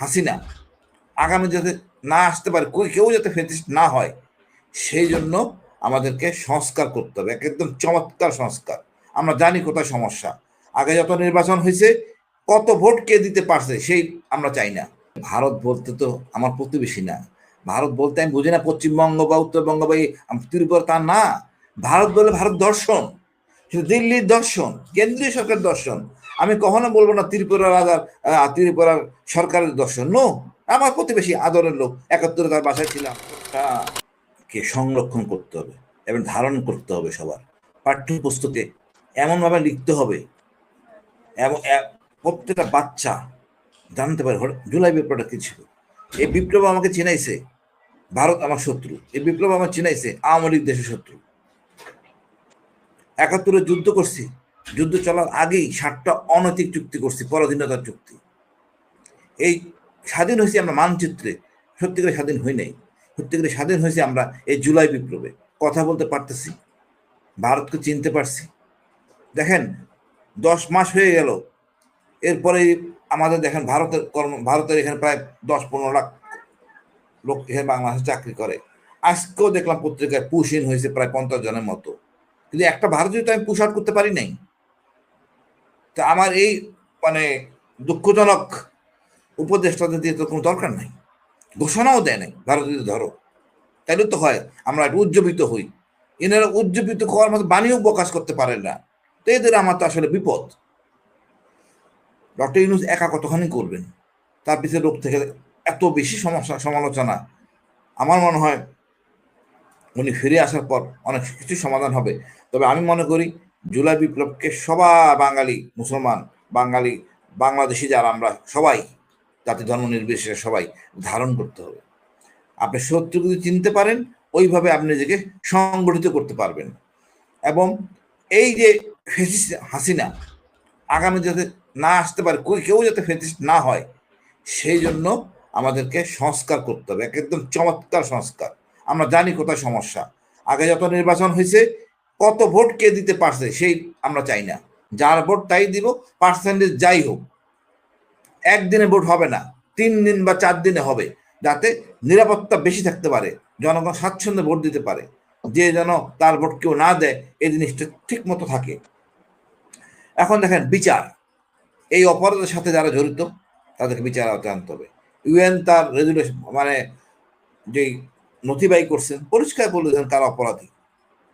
হাসিনা আগামী যাতে না আসতে পারে কেউ যাতে ফেসিস না হয়, সেই জন্য আমাদেরকে সংস্কার করতে হবে একদম চমৎকার সংস্কার। আমরা জানি কোথায় সমস্যা। আগে যত নির্বাচন হয়েছে, কত ভোট কে দিতে পারছে, সেই আমরা চাই না। ভারত বলতে তো আমার প্রতিবেশী না। ভারত বলতে আমি বুঝি না পশ্চিমবঙ্গ বা উত্তরবঙ্গ বা ত্রিপুরা তা না। ভারত বলে ভারত দর্শন। দিল্লির দর্শন, কেন্দ্রীয় সরকার দর্শন আমি কখনো বলব না ত্রিপুরা রাজার ত্রিপুরার সরকারের দর্শন। নো আমার প্রতিবেশী আদরের লোক একাত্তরে তার বাসায় ছিলাম। কে সংরক্ষণ করতে হবে, এবং ধারণ করতে হবে সবার। পাঠ্যপুস্তকে এমনভাবে লিখতে হবে, এবং প্রত্যেকটা বাচ্চা জানতে পারে জুলাই বিপ্লবটা কি ছিল? এই বিপ্লব আমাকে চিনাইছে, ভারত আমার শত্রু। এই বিপ্লব আমার চিনাইছে, আওয়ামী লীগ দেশের শত্রু। একাত্তরে যুদ্ধ করছি যুদ্ধ চলার আগেই ষাটটা অনৈতিক চুক্তি করছি, পরাধীনতার চুক্তি। এই স্বাধীন হয়েছি আমরা মানচিত্রে সত্যি করে স্বাধীন হই নাই। সত্যি করে স্বাধীন হয়েছি আমরা এই জুলাই বিপ্লবে। কথা বলতে পারতেছি, ভারতকে চিনতে পারছি। দেখেন, দশ মাস হয়ে গেল, এরপরে আমাদের দেখেন ভারতের কর্ম, ভারতের এখানে প্রায় দশ পনেরো লাখ লোক এখানে বাংলাদেশে চাকরি করে। আজকেও দেখলাম পত্রিকায় পুশিন হয়েছে প্রায় পঞ্চাশ জনের মতো। কিন্তু একটা ভারতীয় তো আমি পুশ আউট করতে পারি নাই। তা আমার এই মানে দুঃখজনক উপদেষ্টাদের দিয়ে তো কোনো দরকার নাই। ঘোষণাও দেয় নাই ভারতীয় ধরো। তাইলে তো হয়, আমরা একটু উজ্জীবিত হই। এনারা উজ্জীবিত হওয়ার মতো বাণীও প্রকাশ করতে পারেন না। তো এদের আমার তো আসলে বিপদ। ডক্টর ইউনুস একা কতখানি করবেন? তার পিছনে রোগ থেকে এত বেশি সমস্যা, সমালোচনা। আমার মনে হয় উনি ফিরে আসার পর অনেক কিছু সমাধান হবে। তবে আমি মনে করি জুলাই বিপ্লবকে সবার বাঙালি, মুসলমান, বাঙালি, বাংলাদেশি যারা, আমরা সবাই, জাতি ধর্ম নির্বিশেষে সবাই ধারণ করতে হবে। আপনি সত্য যদি চিনতে পারেন, ওইভাবে আপনি নিজেকে সংগঠিত করতে পারবেন। এবং এই যে ফেসিস হাসিনা, আগামী যাতে না আসতে পারে কেউ যাতে ফেসিস না হয়, সেই জন্য আমাদেরকে সংস্কার করতে হবে। একদম চমৎকার সংস্কার। আমরা জানি কোথায় সমস্যা। আগে যত নির্বাচন হয়েছে কত ভোট কে দিতে পারছে সেই আমরা চাই না। যার ভোট তাই দিব পার্সেন্টেজ যাই হোক। একদিনে ভোট হবে না, তিন দিন বা চার দিনে হবে, যাতে নিরাপত্তা বেশি থাকতে পারে, জনগণ স্বাচ্ছন্দ্যে ভোট দিতে পারে, যে যেন তার ভোট কেউ না দেয়, এই জিনিসটা ঠিক মতো থাকে। এখন দেখেন বিচার। এই অপরাধের সাথে যারা জড়িত, তাদেরকে বিচার আওতায় আনতে হবে। ইউএন তার রেজুলেশন মানে যেই নথিবাহী করছেন, পরিষ্কার বলেছেন কারা অপরাধী।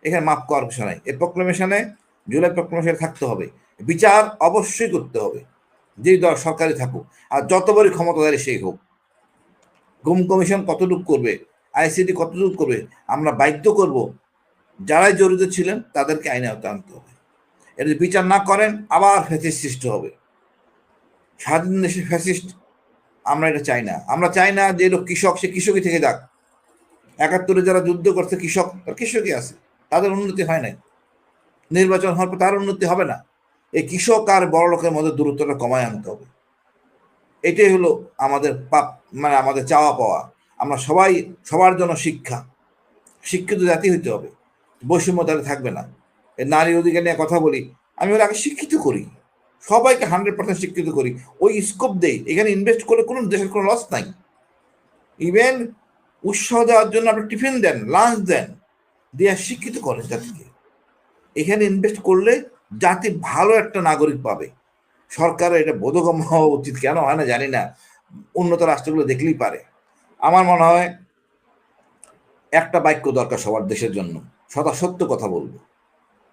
এখানে মাফ করার কিছু নাই। এই প্রক্লেমেশনে জুলাই প্রক্লেমেশনে থাকতে হবে। বিচার অবশ্যই করতে হবে। যেই দল সরকারি থাকুক, আর যত বড় ক্ষমতাধারী সেই হোক। গুম কমিশন কতটুকু করবে আইসিডি কতটুকু করবে, আমরা বাধ্য করব। যারাই জড়িত ছিলেন, তাদেরকে আইনে আওতায় আনতে হবে। এটা যদি বিচার না করেন, আবার ফ্যাসিস্ট সৃষ্টি হবে। স্বাধীন দেশে ফ্যাসিস্ট আমরা এটা চাই না। আমরা চাই না যে লোক কৃষক, সে কৃষকই থেকে যাক। একাত্তরে যারা যুদ্ধ করছে, কৃষক, তারা কৃষকই আছে। তাদের উন্নতি হয় নাই। নির্বাচন হওয়ার পর তার উন্নতি হবে না। এই কৃষক আর বড় লোকের মধ্যে দূরত্বটা কমায় আনতে হবে। এটাই হলো আমাদের পাপ মানে আমাদের চাওয়া পাওয়া। আমরা সবাই, সবার জন্য শিক্ষা। শিক্ষিত জাতি হইতে হবে। বৈষম্য তাহলে থাকবে না। নারী অধিকার নিয়ে কথা বলি, আমি ওরা আগে শিক্ষিত করি। সবাইকে হান্ড্রেড পার্সেন্ট শিক্ষিত করি। ওই স্কোপ দেই। এখানে ইনভেস্ট করলে কোনো, দেশের কোনো লস নাই। ইভেন উৎসাহ দেওয়ার জন্য আপনি টিফিন দেন লাঞ্চ দেন। দিয়ে শিক্ষিত করে জাতিকে। এখানে ইনভেস্ট করলে জাতি ভালো একটা নাগরিক পাবে। সরকারের এটা বোধগম্য হওয়া উচিত। কেন হয় না জানি না। উন্নত রাষ্ট্রগুলো দেখলেই পারে। আমার মনে হয় একটা বাক্য দরকার সবার দেশের জন্য। সদা সত্য কথা বলব।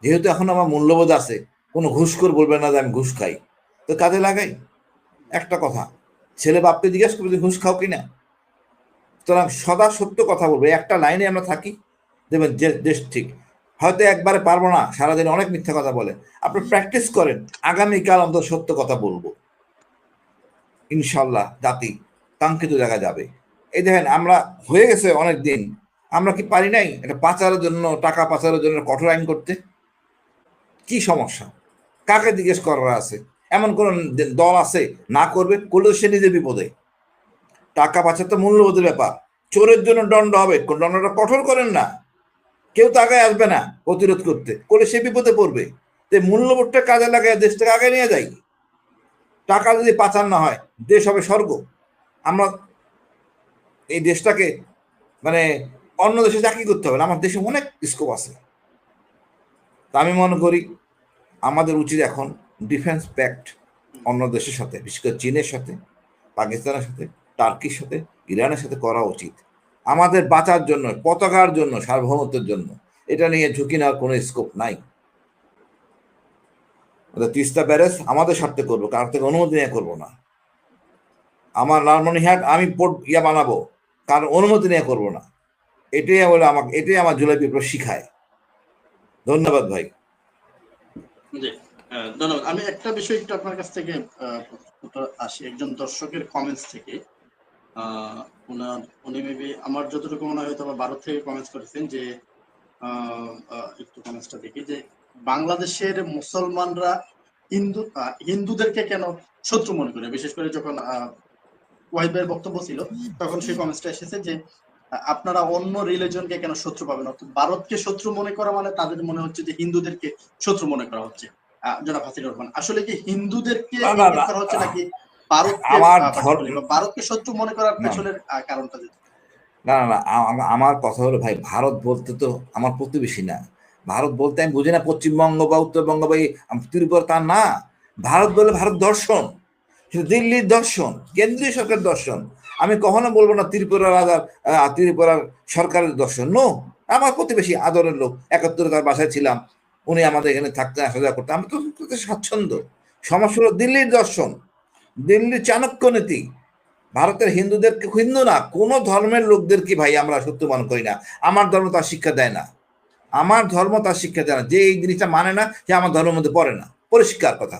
যেহেতু এখন আমার মূল্যবোধ আছে, কোনো ঘুষখোর বলবে না যে আমি ঘুষ খাই। তো কাজে লাগাই। একটা কথা, ছেলে বাপকে জিজ্ঞেস করবে ঘুষ খাও কি কিনা? সুতরাং সদা সত্য কথা বলব। একটা লাইনে আমরা থাকি। দেখবেন দেশ ঠিক। হয়তো একবারে পারব না, সারাদিন অনেক মিথ্যা কথা বলে। আপনি প্র্যাকটিস করেন, আগামীকাল অন্তত সত্য কথা বলব। ইনশাল্লাহ জাতি কাঙ্ক্ষিত জায়গা যাবে। এই দেখেন, আমরা হয়ে গেছে অনেক দিন। আমরা কি পারি নাই এটা পাচারের জন্য, টাকা পাচারের জন্য কঠোর আইন করতে? কি সমস্যা? কাকে জিজ্ঞেস করার আছে? এমন কোন দল আছে, না করবে করলে সে নিজে বিপদে। টাকা পাচার তো মূল্যবোধের ব্যাপার। চোরের জন্য দণ্ড হবে দণ্ডটা কঠোর করেন না। কেউ তো আগে আসবে না প্রতিরোধ করতে করলে সে বিপদে পড়বে। তো মূল্যবোধটা কাজে লাগায় দেশটাকে আগে নিয়ে যাই টাকা যদি পাচার না হয়, দেশ হবে স্বর্গ। আমরা এই দেশটাকে মানে অন্য দেশে চাকরি করতে হবে না, আমার দেশে অনেক স্কোপ আছে। তা আমি মনে করি আমাদের উচিত এখন ডিফেন্স প্যাক্ট অন্য দেশের সাথে, বিশেষ করে চীনের সাথে, পাকিস্তানের সাথে টার্কির সাথে, ইরানের সাথে করা উচিত। আমাদের বাঁচার জন্য, পতাকার জন্য, সার্বভৌমত্বের জন্য। এটা নিয়ে ঝুঁকি নেওয়ার কোনো স্কোপ নাই। তিস্তা ব্যারেজ আমাদের স্বার্থে করব, কার থেকে অনুমতি নিয়ে করব না। আমার লালমনিহাট আমি পোর্ট ইয়া বানাবো, কার অনুমতি নিয়ে করব না। এটাই বলে আমাকে, এটাই আমার জুলাই বিপ্লব শিখায়। ধন্যবাদ ভাই। ধন্যবাদ। আমি একটা বিষয় একটু আপনার কাছ থেকে আসি, একজন দর্শকের কমেন্টস থেকে। ওনার উনি মেবি আমার যতটুকু মনে হয় বা ভারত থেকে কমেন্টস করেছেন যে একটু কমেন্টসটা দেখি যে বাংলাদেশের মুসলমানরা হিন্দু হিন্দুদেরকে কেন শত্রু মনে করে? বিশেষ করে যখন ওয়াহিদের বক্তব্য ছিল তখন সেই কমেন্টসটা এসেছে যে আপনারা অন্য রিলিজনকে কেন শত্রু পাবেন? অর্থাৎ ভারতকে শত্রু মনে করা মানে তাদের মনে হচ্ছে যে হিন্দুদেরকে শত্রু মনে করা হচ্ছে। জনাব হাসিনুর রহমান আসলে কি হিন্দুদেরকে। করা হচ্ছে নাকি ভারতকে আমার আহ, ধর্ম- particularly বা ভারতকে শত্রু মনে করার পেছনের কারণটা না না না আ- আ- আমার কথা হলো ভাই ভারত বলতে তো আমার প্রতিবেশী না। ভারত বলতে আমি বুঝি না পশ্চিমবঙ্গ বা উত্তরবঙ্গ বা ত্রিপুরা তা না। ভারত বলে ভারত দর্শন। সেটা দিল্লির দর্শন কেন্দ্রীয় সরকার দর্শন। আমি কখনো বলব না ত্রিপুরা রাজার ত্রিপুরার সরকারের দর্শন নো। আমার প্রতিবেশী আদরের লোক একাত্তরে তার বাসায় ছিলাম। উনি আমাদের এখানে থাকতে আসা যাওয়া করতেন। আমি তো স্বাচ্ছন্দ্য। সমস্যা হলো দিল্লির দর্শন। দিল্লির চাণক্য নীতি। ভারতের হিন্দুদেরকে হিন্দু না, কোনো ধর্মের লোকদেরকে ভাই আমরা সত্য মনে করি না? আমার ধর্ম তার শিক্ষা দেয় না। আমার ধর্ম তার শিক্ষা দেয় না। যে এই জিনিসটা মানে না, সে আমার ধর্মের মধ্যে পড়ে না। পরিষ্কার কথা।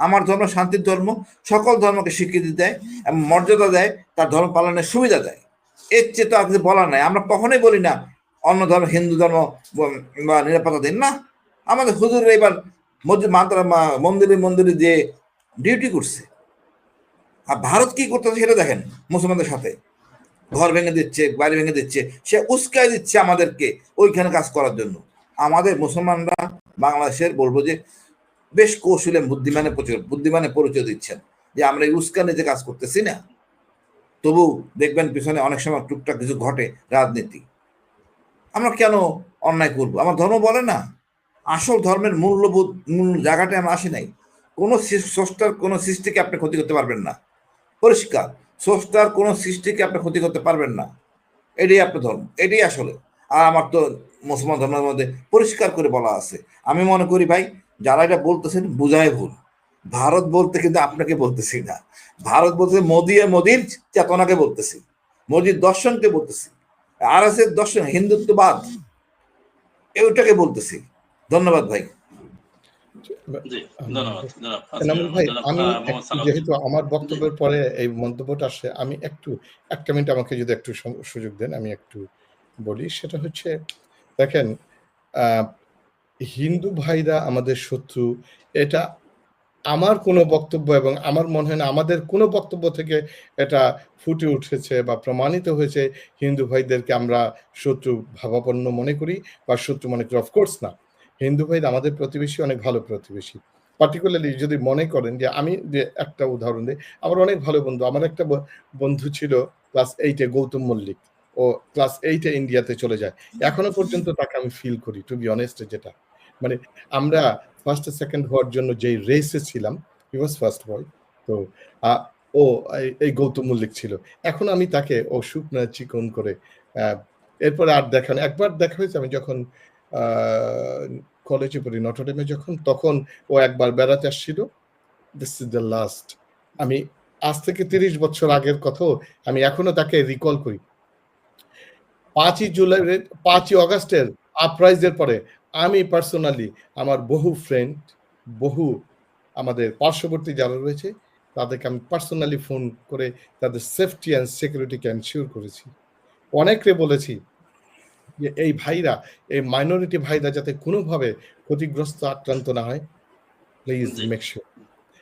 আমার ধর্ম শান্তির ধর্ম, সকল ধর্মকে স্বীকৃতি দেয় এবং মর্যাদা দেয়, তার ধর্ম পালনের সুবিধা দেয়। এর চেয়ে তো আর বলার নাই। আমরা কখনোই বলি না, অন্য ধর্ম, হিন্দু ধর্ম বা নিরাপত্তা দিন না। আমাদের হুজুর এবার মন্দিরে মন্দিরে যে ডিউটি করছে আর ভারত কি করতেছে সেটা দেখেন মুসলমানদের সাথে। ঘর ভেঙে দিচ্ছে, বাড়ি ভেঙে দিচ্ছে, সে উস্কায় দিচ্ছে আমাদেরকে ওইখানে কাজ করার জন্য। আমাদের মুসলমানরা বাংলাদেশের বলব যে বেশ কৌশলে বুদ্ধিমানে বুদ্ধিমানে পরিচয় দিচ্ছেন যে আমরা এই উস্কানিতে কাজ করতেছি না। তবু দেখবেন পিছনে অনেক সময় টুকটাক কিছু ঘটে রাজনীতি। আমরা কেন অন্যায় করব? আমার ধর্ম বলে না। আসল ধর্মের মূল্যবোধ, মূল জায়গাটায় আমরা আসি নাই। কোনো স্রষ্টার কোনো সৃষ্টিকে আপনি ক্ষতি করতে পারবেন না। পরিষ্কার। স্রষ্টার কোনো সৃষ্টিকে আপনি ক্ষতি করতে পারবেন না। এটাই আপনার ধর্ম, এটাই আসলে। আর আমার তো মুসলমান ধর্মের মধ্যে পরিষ্কার করে বলা আছে। আমি মনে করি ভাই, যারা এটা বলতেছেন বুঝায় ভুল। ভারত বলতে কিন্তু আপনাকে বলতেছি না। ভারত বলতে মোদি আর মোদির চেতনাকে বলতেছি। মোদির দর্শনকে বলতেছি। আর আছে দর্শন, হিন্দুত্ববাদ ওইটাকে বলতেছি। ধন্যবাদ ভাই। যেহেতু আমার বক্তব্যের পরে এই মন্তব্যটা আসে আমি একটু একটা মিনিট আমাকে যদি একটু সুযোগ দেন আমি একটু বলি। সেটা হচ্ছে দেখেন হিন্দু ভাইরা আমাদের শত্রু এটা আমার কোনো বক্তব্য এবং আমার মনে হয় না আমাদের কোনো বক্তব্য থেকে এটা ফুটে উঠেছে বা প্রমাণিত হয়েছে। হিন্দু ভাইদেরকে আমরা শত্রু ভাবাপন্ন মনে করি বা শত্রু মনে করি অফকোর্স না। হিন্দু ভাইরা আমাদের প্রতিবেশী অনেক ভালো প্রতিবেশী। পার্টিকুলারলি যদি মনে করেন যে আমি যে একটা উদাহরণ দিই, আমার অনেক ভালো বন্ধু, আমার একটা বন্ধু ছিল ক্লাস এইটে গৌতম মল্লিক। ও ক্লাস এইটে ইন্ডিয়াতে চলে যায়। এখনও পর্যন্ত তাকে আমি ফিল করি টু বি অনেস্ট যেটা। মানে আমরা ফার্স্ট সেকেন্ড হওয়ার জন্য যেই রেসে ছিলাম হি ওয়াজ ফার্স্ট বয় তো ও, এই- গৌতম মল্লিক ছিল। এখন আমি তাকে ও শুকনা চিকন করে এরপরে আর দেখা নেই। একবার দেখা হয়েছে আমি যখন কলেজে পড়ি নটরডেমে যখন, তখন ও একবার বেড়াতে আসছিল। দিস ইজ দ্য লাস্ট আমি আজ থেকে তিরিশ বছর আগের কথাও আমি এখনও তাকে রিকল করি। পাঁচই জুলাই, পাঁচই অগাস্টের আপরাইজের পরে আমি পার্সোনালি আমার বহু ফ্রেন্ড বহু আমাদের পার্শ্ববর্তী যারা রয়েছে, তাদেরকে আমি পার্সোনালি ফোন করে তাদের সেফটি অ্যান্ড সিকিউরিটিকে এনশিওর করেছি। অনেককে বলেছি যে এই ভাইরা এই মাইনরিটি ভাইরা যাতে কোনোভাবে ক্ষতিগ্রস্ত আক্রান্ত না হয় প্লিজ। মেক শিওর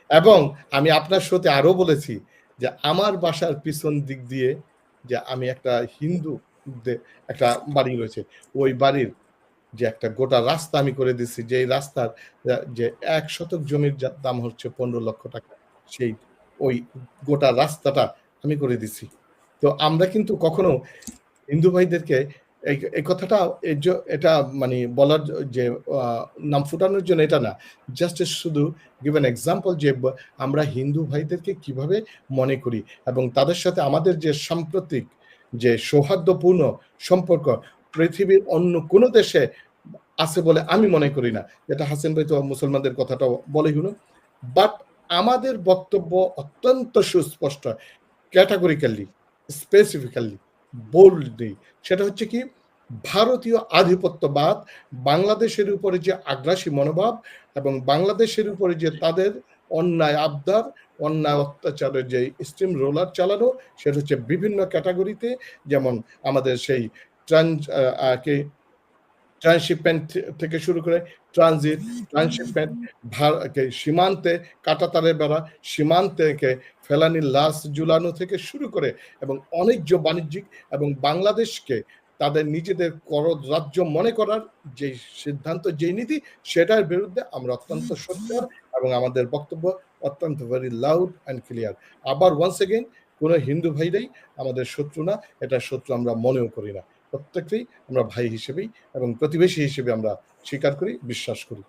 এবং আমি আপনার সাথে আরও বলেছি যে আমার বাসার পিছন দিক দিয়ে যে আমি একটা হিন্দু একটা বাড়ি রয়েছে ওই বাড়ির যে একটা গোটা রাস্তা আমি করে দিচ্ছি যে এই রাস্তার যে এক শতক জমির দাম হচ্ছে পনেরো লক্ষ টাকা সেই ওই গোটা রাস্তাটা আমি করে দিছি তো আমরা কিন্তু কখনো হিন্দু ভাইদেরকে এই কথাটা এটা মানে বলার যে নাম ফুটানোর জন্য এটা না। জাস্ট শুধু গিভেন এক্সাম্পল যে আমরা হিন্দু ভাইদেরকে কীভাবে মনে করি এবং তাদের সাথে আমাদের যে সাম্প্রতিক যে সৌহার্দ্যপূর্ণ সম্পর্ক, পৃথিবীর অন্য কোনো দেশে আছে বলে আমি মনে করি না। যেটা হাসিন ভাই তো মুসলমানদের কথাটা বলে হলো বাট আমাদের বক্তব্য অত্যন্ত সুস্পষ্ট ক্যাটাগরিক্যালি স্পেসিফিক্যালি বোল্ডলি সেটা হচ্ছে কি ভারতীয় আধিপত্যবাদ, বাংলাদেশের উপরে যে আগ্রাসী মনোভাব এবং বাংলাদেশের উপরে যে তাদের অন্যায় আবদার, অন্যায় অত্যাচারের যে স্টিম রোলার চালানো, সেটা হচ্ছে বিভিন্ন ক্যাটাগরিতে যেমন আমাদের সেই ট্রান্স ট্রান্সশিপমেন্ট থেকে শুরু করে ট্রানজিট ট্রান্সশিপমেন্ট সীমান্তে কাটাতারের বেড়া, সীমান্তে ফেলানির লাশ ঝুলানো থেকে শুরু করে এবং অনেক বাণিজ্যিক এবং বাংলাদেশকে তাদের নিজেদের কর রাজ্য মনে করার যে সিদ্ধান্ত, যে নীতি, সেটার বিরুদ্ধে আমরা অত্যন্ত সোচ্চার এবং আমাদের বক্তব্য অত্যন্ত ভেরি লাউড অ্যান্ড ক্লিয়ার আবার ওয়ান্স এগেইন কোনো হিন্দু ভাইরাই আমাদের শত্রু না, এটা শত্রু আমরা মনেও করি না। প্রত্যেককেই আমরা ভাই হিসেবেই এবং প্রতিবেশী হিসেবে আমরা স্বীকার করি বিশ্বাস করি।